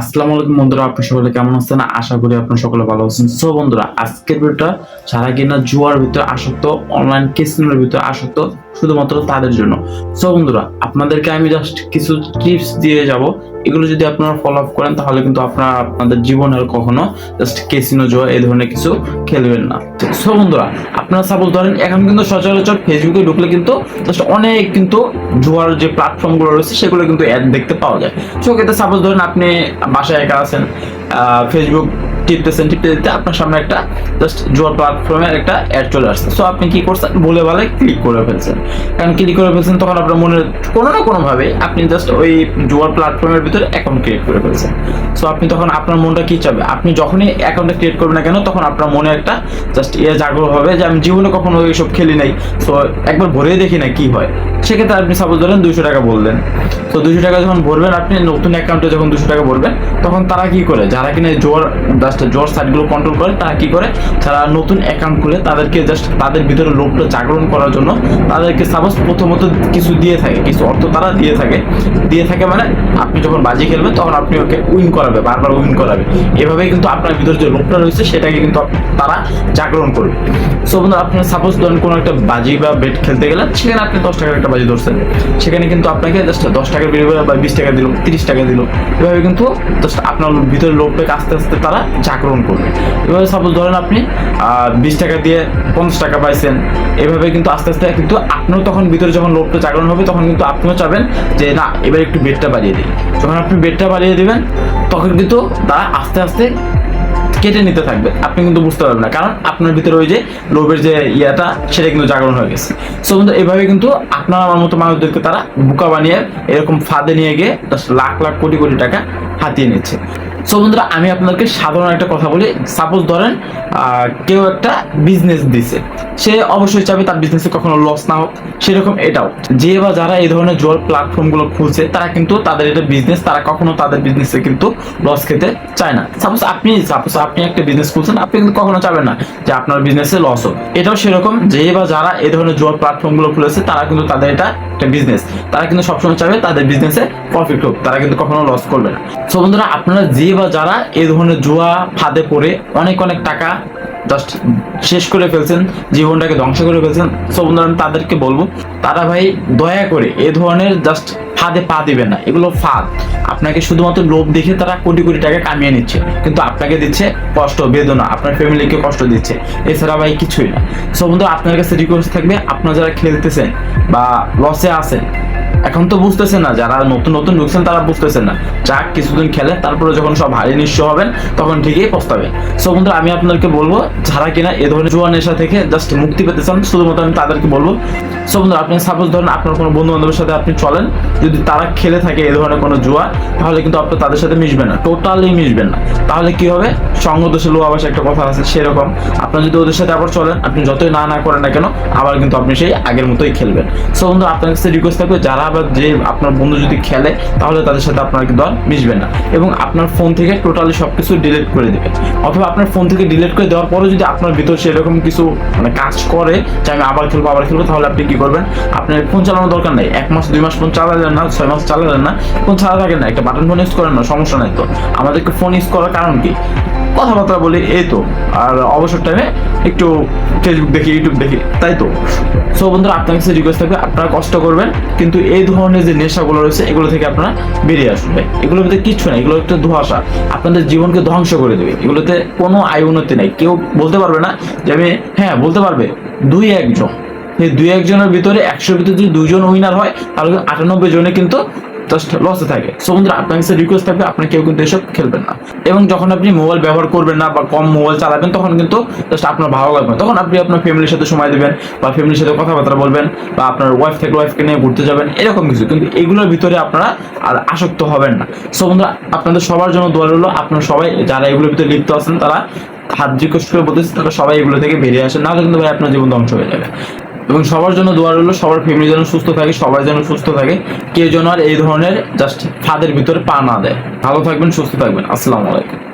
আসসালামু আলাইকুম বন্ধুরা আপনি সকলে কেমন আছেন? আশা করি আপনারা সকলে ভালো আছেন। সো বন্ধুরা, আজকের ভিডিওটা কিনা জুয়ার ভিতরে আসক্ত অনলাইন ভিতরে আসক্ত, শুধুমাত্র তাদের জন্য। সো বন্ধুরা, আপনাদেরকে আমি জাস্ট কিছু টিপস দিয়ে যাব। এগুলো যদি আপনারা ফলো আপ করেন, তাহলে কিন্তু আপনারা আপনাদের জীবনে আর কখনো জাস্ট কেসিনো জুয়া, এই ধরনের কিছু খেলবেন না। সো বন্ধুরা, আপনারা সাপোজ ধরেন, এখন কিন্তু সচরাচর ফেসবুকে ঢুকলে কিন্তু জাস্ট অনেক কিন্তু জুয়ার যে প্ল্যাটফর্মগুলো রয়েছে, সেগুলো কিন্তু অ্যাড দেখতে পাওয়া যায়। সো এতে সাপোজ ধরেন আপনি বাসায় একা আছেন ফেসবুক টিপতেছেন, টিপতে দিতে আপনার সামনে একটা জাস্ট জুয়ার প্ল্যাটফর্মের একটা অ্যাড চলে আসছে। সো আপনি কি করছেন? বলে বলে ক্লিক করে ফেলছেন। কারণ ক্লিক করে ফেলছেন, তখন আপনার মনে কোনো না কোনো ভাবে আপনি জাস্ট ওই জুয়ার প্ল্যাটফর্মের ভিতরে অ্যাকাউন্ট ক্রিয়েট করে ফেলছেন। সো আপনি তখন আপনার মনটা কি চাবে? আপনি যখনই অ্যাকাউন্টটা ক্রিয়েট করবেন না কেন, তখন আপনার মনে একটা জাস্ট ইয়ে জাগ্রহ হবে যে, আমি জীবনে কখনো এইসব খেলি নাই। সো একবার ভরে দেখি না কি হয়। সেক্ষেত্রে আপনি সাপোজ ধরেন দুশো টাকা বললেন। তো দুশো টাকা যখন ভরবেন, আপনি নতুন অ্যাকাউন্টে যখন দুশো টাকা ভরবেন, তখন তারা কি করে? যারা কিনা জোর জাস্ট জোর সাইটগুলো কন্ট্রোল করে, তারা কি করে? তারা নতুন অ্যাকাউন্ট খুলে তাদেরকে জাস্ট তাদের ভিতরে লোভটা জাগরণ করার জন্য তাদেরকে সাপোজ প্রথমত কিছু দিয়ে থাকে, কিছু অর্থ তারা দিয়ে থাকে। দিয়ে থাকে মানে আপনি যখন বাজি খেলবেন, তখন আপনি ওকে উইন করাবে, বারবার উইন করাবে। এভাবেই কিন্তু আপনার ভিতরে যে লোভটা রয়েছে, সেটাকে কিন্তু তারা জাগরণ করবে। সো বন্ধু, আপনি সাপোজ ধরেন কোনো একটা বাজি বা বেট খেলতে গেলেন, সেখানে আপনি দশ টাকার একটা বাজি ধরছেন সেখানে কিন্তু আপনাকে জাস্ট দশ টাকার বিনিময়ে বা বিশ টাকা দিল, তিরিশ টাকা দিল। এভাবে কিন্তু জাস্ট আপনার ভিতরে লোভটাকে আস্তে আস্তে তারা জাগরণ করবে। এভাবে সাপোজ ধরেন আপনি বিশ টাকা দিয়ে পঞ্চাশ টাকা পাইছেন। এভাবে কিন্তু আস্তে আস্তে কিন্তু আপনার তখন ভিতরে যখন লোভটা জাগরণ হবে, তখন কিন্তু আপনিও চাবেন যে, না, এবার একটু বেডটা বাড়িয়ে দিই। যখন আপনি বেডটা বাড়িয়ে দেবেন, তখন কিন্তু তারা আস্তে আস্তে কেটে নিতে থাকবে। আপনি কিন্তু বুঝতে পারবেন না। কারণ আপনার ভিতরে ওই যে লোভের যে ইয়াটা, সেটা কিন্তু জাগরণ হয়ে গেছে। সো বন্ধু, এভাবে কিন্তু আপনার আমার মতো মানুষদেরকে তারা বুকা বানিয়ে এরকম ফাঁদে নিয়ে গিয়ে লাখ লাখ, কোটি কোটি টাকা হাতিয়ে নিচ্ছে। সো বন্ধুরা, আমি আপনাদেরকে সাধারণ একটা কথা বলি। সাপোজ ধরেন কেউ একটা বিজনেস দিছে। সে অবশ্যই চাবে তার বিজনেসে কখনো লস না হোক। সেরকম এটাও। যে বা যারা এই ধরনের জোর প্ল্যাটফর্মগুলো খুলছে, তারা কিন্তু তাদের এটা বিজনেস তারা কখনো তাদের বিজনেসে কিন্তু লস খেতে চায় না। সাপোজ আপনি সাপোজ আপনি একটা বিজনেস খুলছেন, আপনি কিন্তু কখনো চাবেন না যে আপনার বিজনেসে লস হোক। এটাও সেরকম, যে বা যারা এই ধরনের জোর প্ল্যাটফর্মগুলো খুলেছে, তারা কিন্তু তাদের এটা একটা বিজনেস তারা কিন্তু সবসময় চাবে তাদের বিজনেসে প্রফিট হোক। তারা কিন্তু কখনো লস করবে না। সো বন্ধুরা, আপনারা যে বা যারা এই ধরনের জুয়া ফাঁদে পড়ে অনেক অনেক টাকা জাস্ট শেষ করে ফেলছেন, জীবনটাকে ধ্বংস করে ফেলছেন সো বন্ধুরা, আমি তাদেরকে বলব, তারা ভাই দয়া করে এ ধরনের জাস্ট ফাঁদে পা দিবেন না, এগুলো ফাঁদ। আপনাকে শুধুমাত্র লোভ দেখে তারা কোটি কোটি টাকা কামিয়ে নিচ্ছে, কিন্তু আপনাকে দিচ্ছে কষ্ট, বেদনা, আপনার ফ্যামিলিকে কষ্ট দিচ্ছে, এছাড়া ভাই কিছুই না। সো বন্ধু আপনার কাছে রিকোয়েস্ট থাকবে, আপনারা যারা খেলতেছেন বা লসে আছেন এখন তো বুঝতেছে না, যারা নতুন নতুন ঢুকছেন তারা বুঝতেছে না। যাক, কিছুদিন খেলে, তারপরে যখন সব হারিয়ে নিঃস্ব হবেন, তখন ঠিকই পস্তাবে সো বন্ধু আমি আপনাদেরকে বলব, যারা কিনা এ ধরনের জুয়া নেশা থেকে জাস্ট মুক্তি পেতে চান, শুধুমাত্র আমি তাদেরকে বলব সো বন্ধু আপনি সাপোজ ধরেন আপনার কোনো বন্ধু বান্ধবের সাথে আপনি চলেন, যদি তারা খেলে থাকে এ ধরনের কোনো জুয়া, তাহলে কিন্তু আপনি তাদের সাথে মিশবেন না টোটালি মিশবেন না। তাহলে কি হবে? সঙ্গ দোষে লো আবাস একটা কথা আছে, সেরকম। আপনার যদি ওদের সাথে আবার চলেন, আপনি যতই না না করেন না কেন, আবার কিন্তু আপনি সেই আগের মতোই খেলবেন। সো বন্ধু আপনার কাছে রিকোয়েস্ট থাকবে, যারা আবার যে আপনার বন্ধু যদি খেলে, তাহলে তাদের সাথে আপনার কিন্তু আর মিশবেন না। এবং আপনার ফোন থেকে টোটালি সবকিছু ডিলিট করে দেবেন অথবা আপনার ফোন থেকে ডিলিট করে দেওয়ার পরে যদি আপনার ভিতর সেরকম কিছু মানে কাজ করে, যে আমি আবার খেলব আবার খেলব, তাহলে আপনি কি করবেন? আপনার ফোন চালানোর দরকার নেই। এক মাস, দুই মাস ফোন চালালেন না, ছয় মাস চালালেন না, ফোন ছাড়া থাকেন না। একটা বাটন ফোন ইউজ করেন না, সমস্যা নাই তো। আমাদেরকে ফোন ইউজ করার কারণ কি? কথাবার্তা বলি, এই তো। আর অবসর টাইমে একটু ফেসবুক দেখি ইউটিউব দেখি, তাই তো। সো বন্ধুরা, আপনার কাছে রিকোয়েস্ট থাকবে, আপনারা কষ্ট করবেন, কিন্তু এই ধরনের যে নেশাগুলো রয়েছে, এগুলো থেকে আপনারা বেরিয়ে আসবে এগুলোর ভিতরে কিচ্ছু নেই, এগুলো একটা ধোঁয়াশা। আপনাদের জীবনকে ধ্বংস করে দেবে। এগুলোতে কোনো আয় উন্নতি নেই। কেউ বলতে পারবে না যে আমি হ্যাঁ বলতে পারবে। দুই একজন। এই দুই একজনের ভিতরে একশোর ভিতরে যদি দুইজন উইনার হয়, তাহলে কিন্তু আটানব্বই জনে কিন্তু জাস্ট লসে থাকে। সো বন্ধুরা, আপনার কাছে রিকোয়েস্ট থাকবে আপনি কেউ কিন্তু এসব খেলবেন না। এবং যখন আপনি মোবাইল ব্যবহার করবেন না বা কম মোবাইল চালাবেন, তখন কিন্তু জাস্ট আপনার ভালো লাগবে না। তখন আপনি আপনার ফ্যামিলির সাথে সময় দেবেন বা ফ্যামিলির সাথে কথাবার্তা বলবেন বা আপনার ওয়াইফ থেকে ওয়াইফকে নিয়ে ঘুরতে যাবেন, এরকম কিছু। কিন্তু এগুলোর ভিতরে আপনারা আর আসক্ত হবেন না। সো বন্ধুরা, আপনাদের সবার জন্য দোয়া রইল। আপনারা সবাই যারা এগুলোর ভিতরে লিপ্ত আছেন, তারা হাত রিকোয়েস্ট করে বলতেছে, তারা সবাই এগুলো থেকে বেরিয়ে আসেন। নাহলে কিন্তু ভাই আপনার জীবন ধ্বংস হয়ে যাবে। এবং সবার জন্য দোয়া রইল, সবার ফ্যামিলি যেন সুস্থ থাকে, সবাই যেন সুস্থ থাকে। কেউ যেন আর এই ধরনের জাস্ট ফাঁদের ভিতরে পা না দেয়। ভালো থাকবেন, সুস্থ থাকবেন। আসসালামু আলাইকুম।